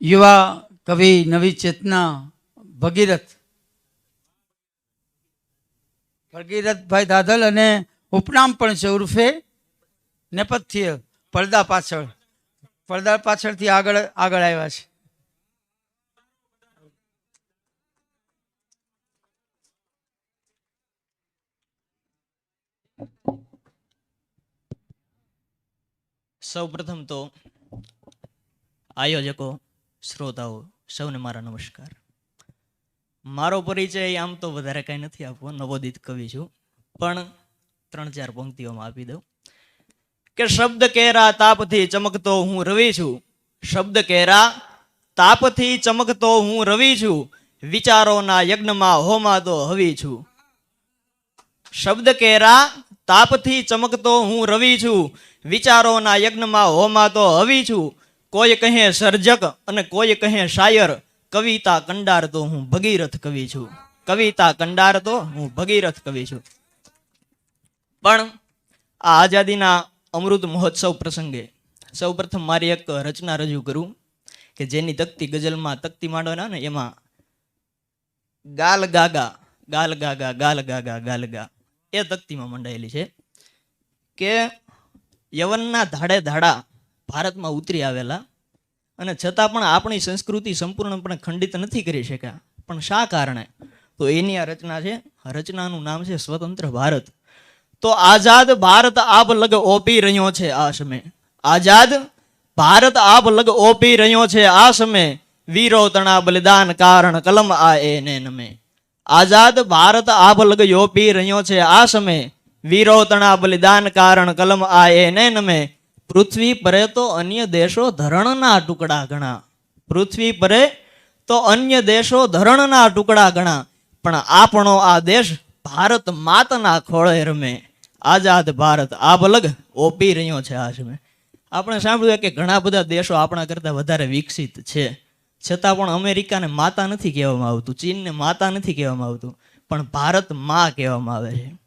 યુવા કવિ નવી ચેતના ભગીરથ. ભગીરથભાઈ દાદલ અને ઉપનામ પણ છે ઉર્ફે નેપથ્ય પડદા પાછળ, પડદા પાછળથી આગળ આગળ આવ્યા છે. સૌપ્રથમ તો આયોજકો, શ્રોતાઓ, સૌને મારા નમસ્કાર. મારો પરિચય આમ તો વધારે કાંઈ નથી આપવો, નવોદિત કવિ છું, પણ ત્રણ ચાર પંક્તિઓમાં આપી દઉં. કે શબ્દ કેરા તાપથી ચમકતો હું રવિ છું, શબ્દ કેરા તાપથી ચમકતો હું રવિ છું, વિચારોના યજ્ઞમાં હોમાતો હવી છું. શબ્દ કેરા તાપથી ચમકતો હું રવિ છું વિચારોના યજ્ઞમાં હોમાં તો હવી છું. કોઈ કહે સર્જક અને કોઈ કહે શાયર. કવિતા કંડાર તો હું ભગીરથ કવિ છું. કવિતા કંડાર તો હું ભગીરથ કવિ છું. પણ આ આઝાદીના અમૃત મહોત્સવ પ્રસંગે સૌપ્રથમ મારી એક રચના રજૂ કરું કે જેની તકતી ગઝલમાં તકતી માંડવાના ને એમાં ગાલ ગાગા ગાલ ગાગા ગાલ ગાગા, ગાલ ગા એ તકતીમાં મંડાયેલી છે કે યવનના ધાડે ધાડા ભારતમાં ઉતરી આવેલા. અને છતાં પણ આપણી સંસ્કૃતિ સંપૂર્ણપણે ખંડિત નથી કરી શક્યા. પણ શા કારણે? તો એની આ રચના છે. રચનાનું નામ છે સ્વતંત્ર ભારત. તો આઝાદ ભારત આપ લગ ઓપી રહ્યો છે આ સમય. આઝાદ ભારત આપ લગ ઓપી રહ્યો છે આ સમય. વીરો તણા બલિદાન કારણ કલમ આ એને નમે. આઝાદ ભારત આપ લગ યોપી રહ્યો છે આ સમય. વીરો તણા બલિદાન કારણ કલમ આ એને નમે પૃથ્વી પરે તો અન્ય દેશો ધરણના ટુકડા ઘણા પૃથ્વી પરે તો અન્ય દેશો ધરણના ટુકડા ઘણા પણ આપણો આ દેશ ભારત માતના ખોળે રમે. આઝાદ ભારત આ બલગ ઓપી રહ્યો છે આ સમય આપણે સાંભળ્યું કે ઘણા બધા દેશો આપણા કરતાં વધારે વિકસિત છે. છતાં પણ અમેરિકાને માતા નથી કહેવામાં આવતું, ચીનને માતા નથી કહેવામાં આવતું. પણ ભારતમાં કહેવામાં આવે છે.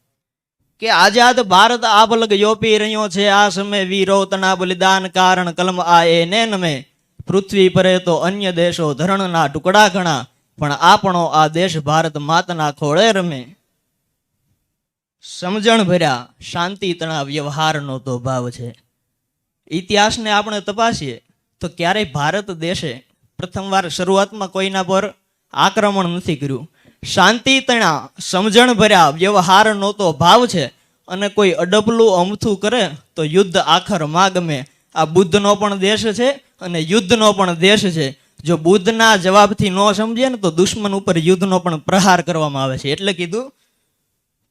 કે આઝાદ ભારત આપ લગ યોપી રહ્યો છે આ સમય વીરો તના બલિદાન કારણ કલમ આ એ ને નમે પૃથ્વી પરે તો અન્ય દેશો ધરણના ટુકડા ઘણા પણ આપણો આ દેશ ભારત માતના ખોળે રમે. સમજણ ભર્યા, શાંતિ તણા વ્યવહારનો તો ભાવ છે. ઇતિહાસને આપણે તપાસીએ, તો ક્યારેય ભારત દેશે પ્રથમવાર શરૂઆતમાં કોઈના પર આક્રમણ નથી કર્યું. શાંતિ તણા, સમજણ ભર્યા, વ્યવહાર તો ભાવ છે. અને કોઈ અડબલું અમથું કરે તો યુદ્ધ આખરમાં ગમે આ બુદ્ધનો પણ દેશ છે અને યુદ્ધનો પણ દેશ છે. જો બુદ્ધના જવાબથી ન સમજે ને તો દુશ્મન ઉપર યુદ્ધનો પણ પ્રહાર કરવામાં આવે છે. એટલે કીધું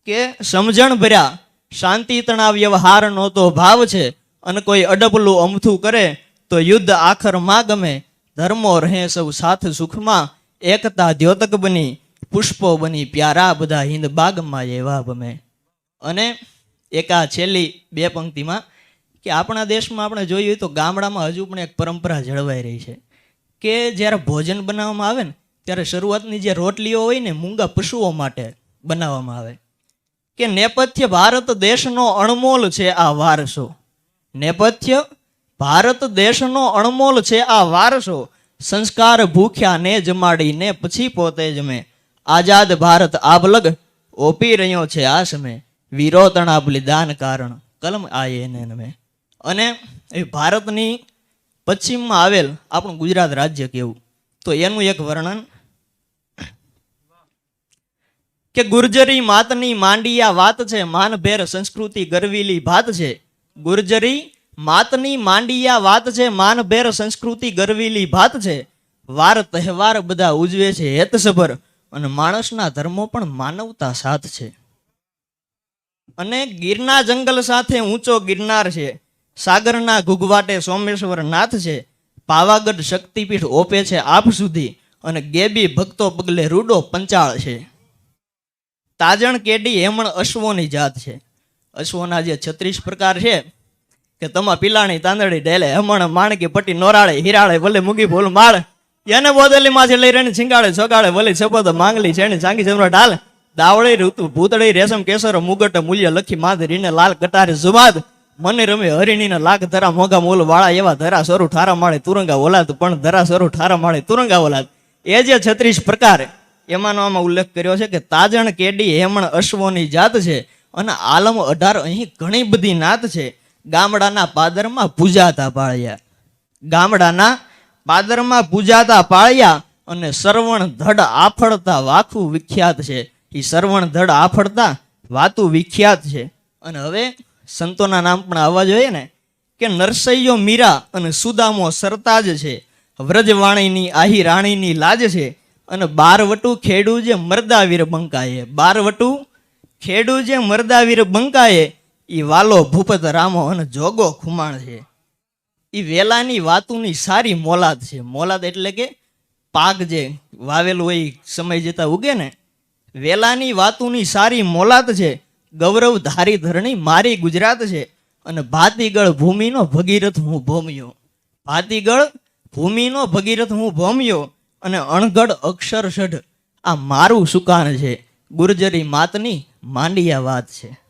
કે સમજણ ભર્યા, શાંતિ તણાવ વ્યવહારનો તો ભાવ છે. અને કોઈ અડબલું અમથું કરે તો યુદ્ધ આખરમાં ગમે ધર્મો રહે સૌ સાથ સુખમાં. એકતા દ્યોતક બની. પુષ્પો બની પ્યારા બધા હિંદ બાગમાં એવા ગમે અને એક આ છેલ્લી બે પંક્તિમાં કે આપણા દેશમાં આપણે જોઈએ તો ગામડામાં હજુ પણ એક પરંપરા જળવાઈ રહી છે કે જ્યારે ભોજન બનાવવામાં આવે ને, ત્યારે શરૂઆતની જે રોટલીઓ હોય ને, મૂંગા પશુઓ માટે બનાવવામાં આવે. કે નેપથ્ય ભારત દેશનો અણમોલ છે આ વારસો. નેપથ્ય ભારત દેશનો અણમોલ છે આ વારસો. સંસ્કાર ભૂખ્યા ને જમાડીને પછી પોતે જમે આઝાદ ભારત આબલગ ઓપી રહ્યો છે આ સમય. વીરો તણા બલિદાન કારણ. કલમ આયે નમે અને એ ભારતની પશ્ચિમમાં આવેલ આપણું ગુજરાત રાજ્ય કેવું? તો એનું એક વર્ણન કે ગુર્જરી માતની માંડિયા વાત છે, માનભેર સંસ્કૃતિ ગરવીલી ભાત છે. ગુર્જરી માતની માંડિયા વાત છે, માનભેર સંસ્કૃતિ ગરવીલી ભાત છે. વાર તહેવાર બધા ઉજવે છે હેતસભર. અને માણસના ધર્મો પણ માનવતા સાથ છે. અને ગીરના જંગલ સાથે ઊંચો ગિરનાર છે. સાગરના ઘૂઘવાટે સોમેશ્વર નાથ છે. પાવાગઢ શક્તિપીઠ ઓપે છે આપ સુધી અને ગેબી ભક્તો પગલે રૂડો પંચાળ છે. તાજણ કેડી હેમણ અશ્વોની જાત છે. અશ્વોના જે છત્રીસ પ્રકાર છે કે તમા પિલાણી તાંદડી ડેલે હમણ, માણકી પટ્ટી નોરાળે, હિરાળે ભલે મુગી, ભૂલ, માળ એને બોદલી માછી લઈ રેણી છીંગાળે છગાળે ભલે સપદ માંગલી છેણી ચાંગી જમરો ઢાલ. દાવળી ઋતુ, ભૂતળી, રેશમ, કેસર, મુગટ, મૂલ્ય, લખી માદ રીને લાલ કટારી જુબાદ મને રમે હરિણીના લાખ ધરા મોગા મોલ, વાળા એવા ધરા સ્વરૂપ ઠારા માળે, તુરંગા ઓલાદ, પણ ધરા સ્વરૂપ ઠારા માળે, તુરંગા ઓલાદ. એ જે છત્રીસ પ્રકાર, એમાંનો આમાં ઉલ્લેખ કર્યો છે કે તાજણ, કેડી, હેમણ, અશ્વોની જાત છે અને આલમ, અઢાર, અહીં ઘણી બધી નાત છે. ગામડાના પાદરમાં પૂજાતા પાળ્યા. ગામડાના પાદરમાં પૂજાતા પાળ્યા અને સરવણ ધડ આફળતા વાખું વિખ્યાત છે. એ સરવણ ધડ આફળતા વાતું વિખ્યાત છે. અને હવે સંતોના નામ પણ આવવા જોઈએ ને, કે નરસૈયો મીરા અને સુદામો સરતાજ છે. વ્રજવાણીની આહી રાણીની લાજ છે. અને બારવટું ખેડું જે મરદાવીર બંકાએ, બારવટું ખેડું જે મરદાવીર બંકાએ એ વાલો ભૂપત રામો અને જોગો ખુમાણ છે. ઈ વેલાની વાતુની સારી મોલાદ છે. મોલાદ એટલે કે પાક જે વાવેલું હોય સમય જતા ઉગે ને, વેલાની વાતુની સારી મોલાદ છે. ગૌરવ ધારી ધરણી મારી ગુજરાત છે અને ભાતીગળ ભૂમિનો ભગીરથ હું ભોમ્યો. ભાતીગળ ભૂમિનો ભગીરથ હું ભોમ્યો અને અણગઢ અક્ષરષઢ આ મારું સુકાન છે. ગુર્જરી માતની માંડિયા વાત છે.